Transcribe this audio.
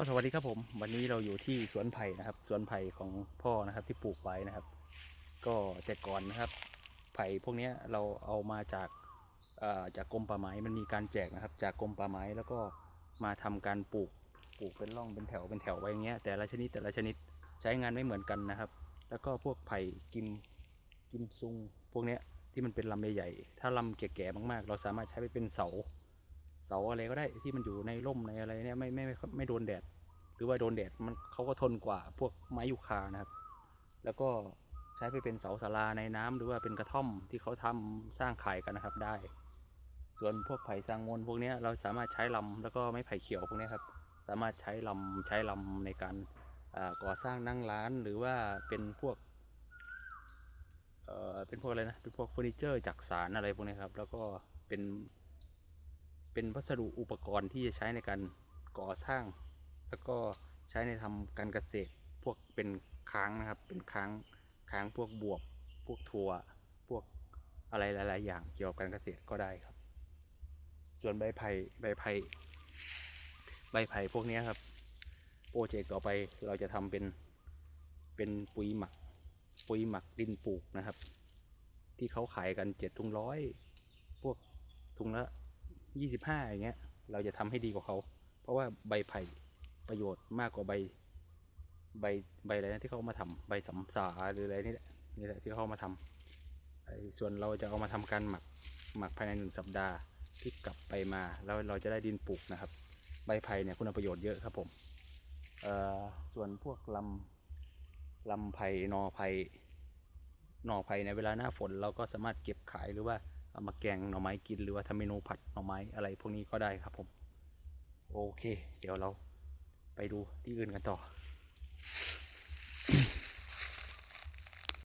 ก็สวัสดีครับผม วันนี้เราอยู่ที่สวนไผ่นะครับ สวนไผ่ของพ่อนะครับที่ปลูกไว้นะครับ ก็แต่ก่อนนะครับ ไผ่พวกนี้เราเอามาจากจากกรมป่าไม้มันมีการแจกนะครับ จากกรมป่าไม้แล้วก็มาทำการปลูกปลูกเป็นร่องเป็นแถวเป็นแถวไว้อย่างเงี้ยแต่ละชนิดแต่ละชนิดใช้งานไม่เหมือนกันนะครับ แล้วก็พวกไผ่กิมกิมซุง พวกเนี้ยที่มันเป็นลำใหญ่ๆถ้าลำแก่ๆมากๆ เราสามารถใช้ไปเป็นเสาเสาอะไรก็ได้ที่มันอยู่ในร่มในอะไรเนี่ยไม่ไม่ไม่ไม่โดนแดด รือว่าโดนแดดมันเขาก็ทนกว่าพวกไม้ยูคานะครับ แล้วก็ใช้ไปเป็นเสาศาลาในน้ำหรือว่าเป็นกระท่อมที่เขาทำสร้างขายกันนะครับได้ ส่วนพวกไผ่ซางมนพวกนี้เราสามารถใช้ลำแล้วก็ไม้ไผ่เขียวพวกนี้ครับ สามารถใช้ลำใช้ลำในการก่อสร้างนั่งร้านหรือว่าเป็นพวกเอ่อเป็นพวกอะไรนะเป็นพวกเฟอร์นิเจอร์จักสารอะไรพวกนี้ครับ แล้วก็เป็นเป็นวัสดุอุปกรณ์ที่จะใช้ในการก่อสร้าง แล้วก็ใช้ในทำการเกษตรพวกเป็นค้างนะครับ เป็นค้างค้างพวกบวบ พวกถั่ว พวกอะไรหลาย ๆ อย่างเกี่ยวกับการเกษตรก็ได้ครับ ส่วนใบไผ่ใบไผ่ใบไผ่พวกนี้ครับ โปรเจกต์ต่อไปเราจะทำเป็นเป็นปุ๋ยหมัก ปุ๋ยหมักดินปลูกนะครับ ที่เขาขายกันเจ็ดถุงร้อยพวกถุงละยี่สิบห้าอย่างเงี้ย เราจะทำให้ดีกว่าเขา เพราะว่าใบไผ่ ประโยชน์มากกว่าใบ ใบใบอะไรนะที่เขามาทำใบสำสาหรืออะไรนี่แหละนี่แหละที่เขามาทำไอ้ส่วนเราจะเอามาทำการหมักหมักภายในหนึ่งสัปดาห์ที่กลับไปมาแล้วเราจะได้ดินปลูกนะครับ ใบไผ่เนี่ยคุณประโยชน์เยอะครับผมเอ่อส่วนพวกลำลำไผ่หนอไผ่หน่อไผ่ในเวลาหน้าฝนเราก็สามารถเก็บขายหรือว่าเอามาแกงหน่อไม้กินหรือว่าทำเมนูผัดหน่อไม้อะไรพวกนี้ก็ได้ครับผม โอเค เดี๋ยวเรา ดูที่อื่นกันต่อ